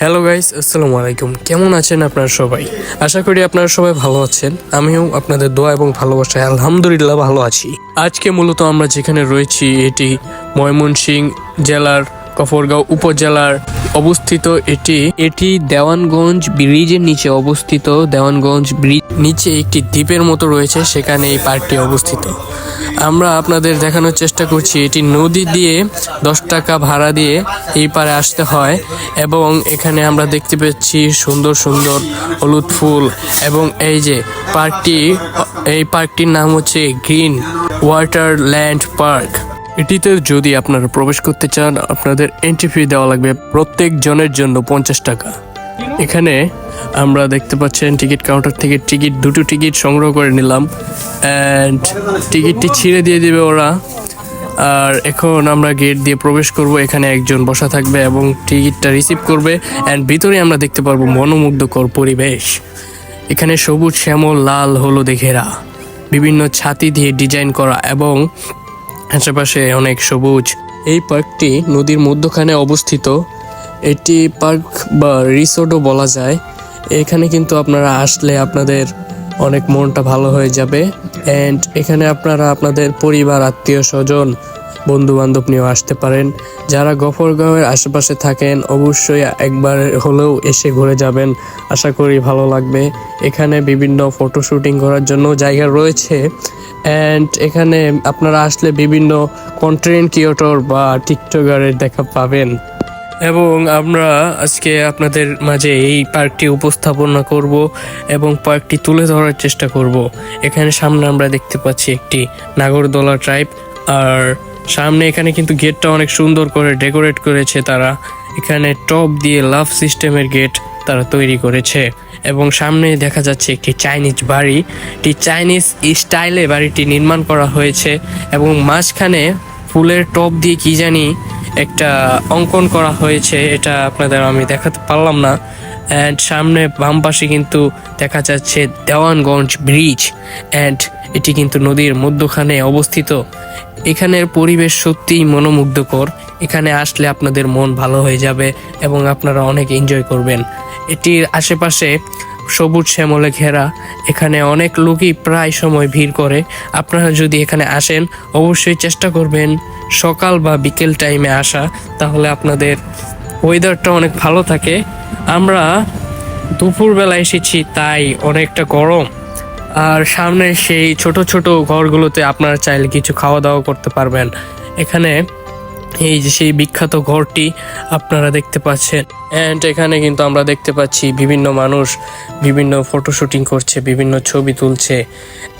Hello guys আসসালামু আলাইকুম। কেমন আছেন আপনারা সবাই? আশা করি আপনারা সবাই ভালো আছেন। আমিও আপনাদের দোয়া এবং ভালোবাসায় আলহামদুলিল্লাহ ভালো আছি। আজকে মূলত আমরা যেখানে রয়েছি, এটি ময়মনসিং জেলার কফরগাঁও উপজেলার অবস্থিত এটি। এটি দেওয়ানগঞ্জ ব্রিজের নিচে অবস্থিত দেওয়ানগঞ্জ ব্রিজ নিচে একটি দ্বীপের মতো রয়েছে, সেখানে এই পার্কটি অবস্থিত। আমরা আপনাদের দেখানোর চেষ্টা করছি, এটি নদী দিয়ে দশ টাকা ভাড়া দিয়ে এই পারে আসতে হয় এবং এখানে আমরা দেখতে পাচ্ছি সুন্দর সুন্দর হলুদ ফুল এবং এই যে পার্কটি, এই পার্কটির নাম হচ্ছে গ্রিন ওয়াটার ল্যান্ড পার্ক। এটিতে যদি আপনারা প্রবেশ করতে চান, আপনাদের এন্ট্রি ফি দেওয়া লাগবে প্রত্যেক জনের জন্য পঞ্চাশ টাকা। এখানে আমরা দেখতে পাচ্ছেন টিকিট কাউন্টার থেকে টিকিট, দুটো টিকিট সংগ্রহ করে নিলাম। অ্যান্ড টিকিটটি ছিঁড়ে দিয়ে দিবে ওরা। আর এখন আমরা গেট দিয়ে প্রবেশ করব, এখানে একজন বসা থাকবে এবং টিকিটটা রিসিভ করবে। অ্যান্ড ভিতরে আমরা দেখতে পারব মনোমুগ্ধকর পরিবেশ। এখানে সবুজ, শ্যামল, লাল, হলুদে ঘেরা। বিভিন্ন ছাতি দিয়ে ডিজাইন করা এবং আশেপাশে অনেক সবুজ। এই পার্কটি নদীর মধ্যখানে অবস্থিত। এটি পার্ক বা রিসোর্টও বলা যায়। এখানে কিন্তু আপনারা আসলে আপনাদের অনেক মনটা ভালো হয়ে যাবে। অ্যান্ড এখানে আপনারা আপনাদের পরিবার, আত্মীয় স্বজন বন্ধু বান্ধব নিয়েও আসতে পারেন। যারা গফরগাঁওয়ের আশেপাশে থাকেন, অবশ্যই একবার হলেও এসে ঘুরে যাবেন। আশা করি ভালো লাগবে। এখানে বিভিন্ন ফটো শুটিং করার জন্য জায়গা রয়েছে। অ্যান্ড এখানে আপনারা আসলে বিভিন্ন কন্টেন্ট ক্রিয়েটর বা টিকটকারের দেখা পাবেন। এবং আমরা আজকে আপনাদের মাঝে এই পার্কটি উপস্থাপনা করব এবং পার্কটি তুলে ধরার চেষ্টা করব। এখানে সামনে আমরা দেখতে পাচ্ছি একটি নাগরদোলা ট্রাইব আর সামনে এখানে কিন্তু গেটটা অনেক সুন্দর করে ডেকোরেট করেছে তারা। এখানে টপ দিয়ে লাভ সিস্টেমের গেট তারা তৈরি করেছে এবং সামনে দেখা যাচ্ছে একটি চাইনিজ বাড়ি। একটি চাইনিজ স্টাইলে বাড়িটি নির্মাণ করা হয়েছে এবং মাঝখানে ফুলের টপ দিয়ে কি জানি একটা অঙ্কন করা হয়েছে, এটা আপনাদের আমি দেখাতে পারলাম না। অ্যান্ড সামনে বাম পাশে কিন্তু দেখা যাচ্ছে দেওয়ানগঞ্জ ব্রিজ অ্যান্ড এটি কিন্তু নদীর মধ্যখানে অবস্থিত। এখানের পরিবেশ সত্যিই মনোমুগ্ধকর। এখানে আসলে আপনাদের মন ভালো হয়ে যাবে এবং আপনারা অনেক এনজয় করবেন। এটির আশেপাশে সবুজ শ্যামলে ঘেরা, এখানে অনেক লোকই প্রায় সময় ভিড় করে। আপনারা যদি এখানে আসেন, অবশ্যই চেষ্টা করবেন সকাল বা বিকেল টাইমে আসা, তাহলে আপনাদের ওয়েদারটা অনেক ভালো থাকে। আমরা দুপুরবেলা এসেছি, তাই অনেকটা গরম। আর সামনে সেই ছোট ছোট ঘরগুলোতে আপনারা চাইলে কিছু খাওয়া দাওয়া করতে পারবেন। এখানে এই যে সেই বিখ্যাত ঘরটি আপনারা দেখতে পাচ্ছেন। অ্যান্ড এখানে কিন্তু আমরা দেখতে পাচ্ছি বিভিন্ন মানুষ বিভিন্ন ফটো শুটিং করছে, বিভিন্ন ছবি তুলছে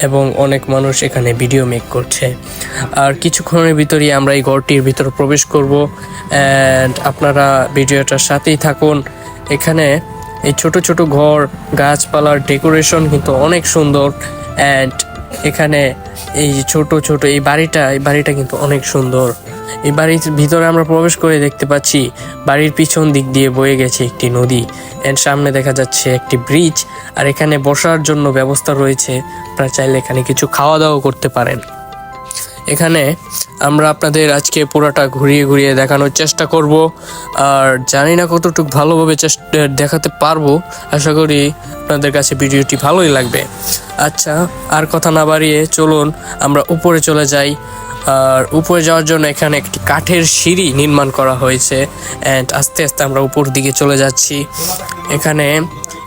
এবং অনেক মানুষ এখানে ভিডিও মেক করছে। আর কিছুক্ষণের ভিতরেই আমরা এই ঘরটির ভিতরে প্রবেশ করব। অ্যান্ড আপনারা ভিডিওটার সাথেই থাকুন। এখানে এই ছোট ছোট ঘর, গাছপালার ডেকোরেশন কিন্তু অনেক সুন্দর। অ্যান্ড এখানে এই ছোট ছোট এই বাড়িটা এই বাড়িটা কিন্তু অনেক সুন্দর। এই বাড়ির ভিতরে আমরা প্রবেশ করে দেখতে পাচ্ছি, বাড়ির পিছন দিক দিয়ে বয়ে গেছে একটি নদী। এর সামনে দেখা যাচ্ছে একটি ব্রিজ, আর এখানে বসার জন্য ব্যবস্থা রয়েছে। আপনারা চাইলে এখানে কিছু খাওয়া দাওয়া করতে পারেন। এখানে আমরা আপনাদের আজকে পুরোটা ঘুরিয়ে ঘুরিয়ে দেখানোর চেষ্টা করব। আর জানি না কতটুকু ভালোভাবে চেষ্টা দেখাতে পারব। আশা করি আপনাদের কাছে ভিডিওটি ভালোই লাগবে। আচ্ছা আর কথা না বাড়িয়ে চলুন, আমরা উপরে চলে যাই। আর উপরে যাওয়ার জন্য এখানে একটি কাঠের সিঁড়ি নির্মাণ করা হয়েছে। অ্যান্ড আস্তে আস্তে আমরা উপর দিকে চলে যাচ্ছি। এখানে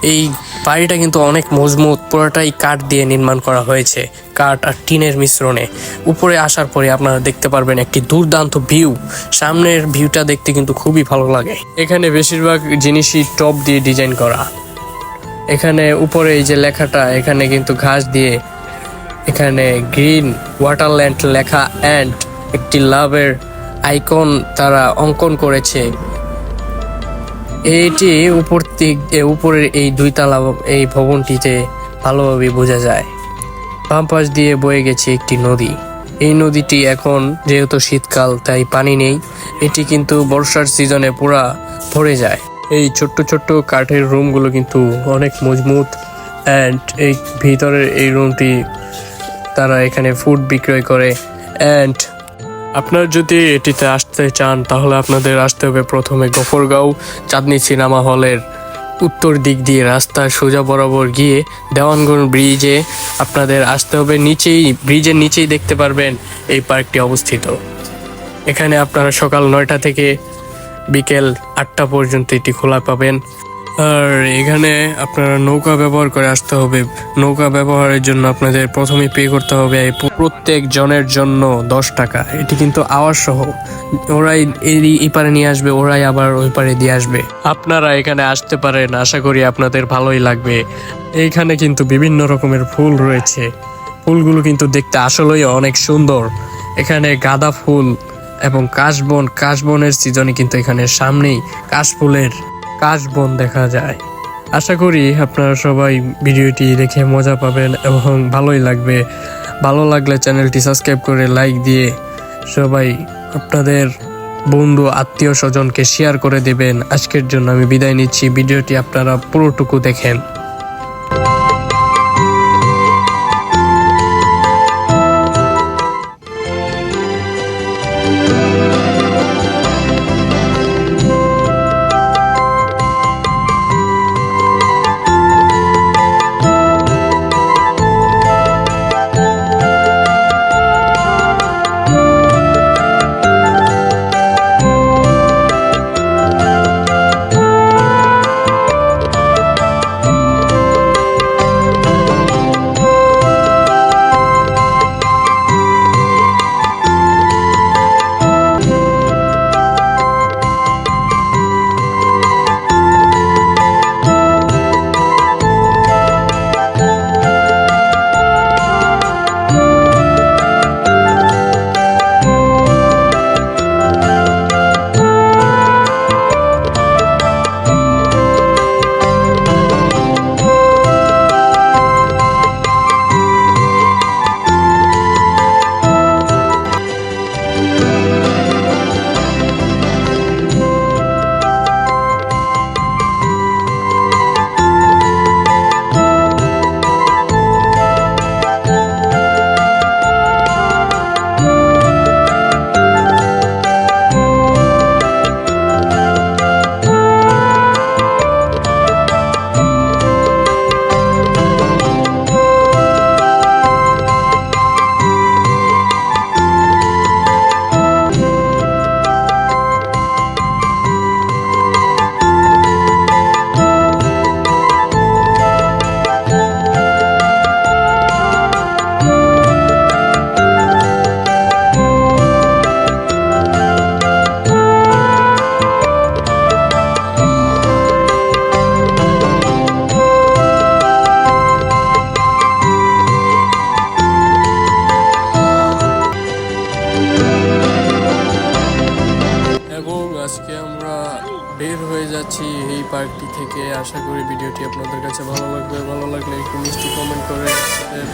এই বাড়িটা কিন্তু অনেক মজবুত, পুরোটাই কাঠ দিয়ে নির্মাণ করা হয়েছে, কাঠ আর টিনের মিশ্রণে। উপরে আসার পরে আপনারা দেখতে পারবেন একটি দুর্দান্ত ভিউ। সামনের ভিউটা দেখতে কিন্তু খুবই ভালো লাগে। এখানে বেশিরভাগ জিনিসই টপ দিয়ে ডিজাইন করা। এখানে উপরে এই যে লেখাটা, এখানে কিন্তু ঘাস দিয়ে, এখানে গ্রিন ওয়াটারল্যান্ড লেখা অ্যান্ড একটি লাভের আইকন তারা অঙ্কন করেছে। এটি উপর উপরের এই দুইতলা এই ভবনটিতে ভালোভাবে বোঝা যায়। বাম পাশ দিয়ে বয়ে গেছে একটি নদী। এই নদীটি এখন যেহেতু শীতকাল, তাই পানি নেই, এটি কিন্তু বর্ষার সিজনে পুরা ভরে যায়। এই ছোট্ট ছোট্ট কাঠের রুমগুলো কিন্তু অনেক মজবুত অ্যান্ড এই ভিতরের এই রুমটি তারা এখানে ফুড বিক্রয় করে অ্যান্ড আপনার যদি এটিতে আসতে চান, তাহলে আপনাদের আসতে হবে প্রথমে গফরগাঁও, চাঁদনি সিনেমা হলের উত্তর দিক দিয়ে রাস্তা সোজা বরাবর গিয়ে দেওয়ানগঞ্জ ব্রিজে আপনাদের আসতে হবে। নিচেই, ব্রিজের নিচেই দেখতে পারবেন এই পার্কটি অবস্থিত। এখানে আপনারা সকাল নয়টা থেকে বিকেল আটটা পর্যন্ত এটি খোলা পাবেন। আর এখানে আপনারা নৌকা ব্যবহার করে আসতে হবে। নৌকা ব্যবহারের জন্য আপনাদের প্রথমে পে করতে হবে প্রত্যেক জনের জন্য দশ টাকা। এটি কিন্তু আওয়াজ সহ। ওরাই এই এই পারে নিয়ে আসবে, ওরাই আবার ওই পারে দিয়ে আসবে। আপনারা এখানে আসতে পারেন, আশা করি আপনাদের ভালোই লাগবে। এইখানে কিন্তু বিভিন্ন রকমের ফুল রয়েছে। ফুলগুলো কিন্তু দেখতে আসলেই অনেক সুন্দর। এখানে গাঁদা ফুল এবং কাশবন, কাশবনের সিজনে কিন্তু এখানে সামনেই কাশফুলের কাশবন দেখা যায়। আশা করি আপনারা সবাই ভিডিওটি দেখে মজা পাবেন এবং ভালোই লাগবে। ভালো লাগলে চ্যানেলটি সাবস্ক্রাইব করে লাইক দিয়ে সবাই আপনাদের বন্ধু আত্মীয় স্বজনকে শেয়ার করে দেবেন। আজকের জন্য আমি বিদায় নিচ্ছি। ভিডিওটি আপনারা পুরোটুকু দেখেন। যাচ্ছি এই পার্কটি থেকে। আশা করি ভিডিওটি আপনাদের কাছে ভালো লাগবে। ভালো লাগলে একটু মিষ্টি কমেন্ট করে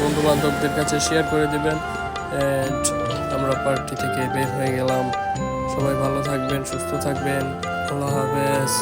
বন্ধু বান্ধবদের কাছে শেয়ার করে দেবেন। অ্যান্ড আমরা পার্কটি থেকে বের হয়ে গেলাম। সবাই ভালো থাকবেন, সুস্থ থাকবেন। আল্লাহ হাফেজ।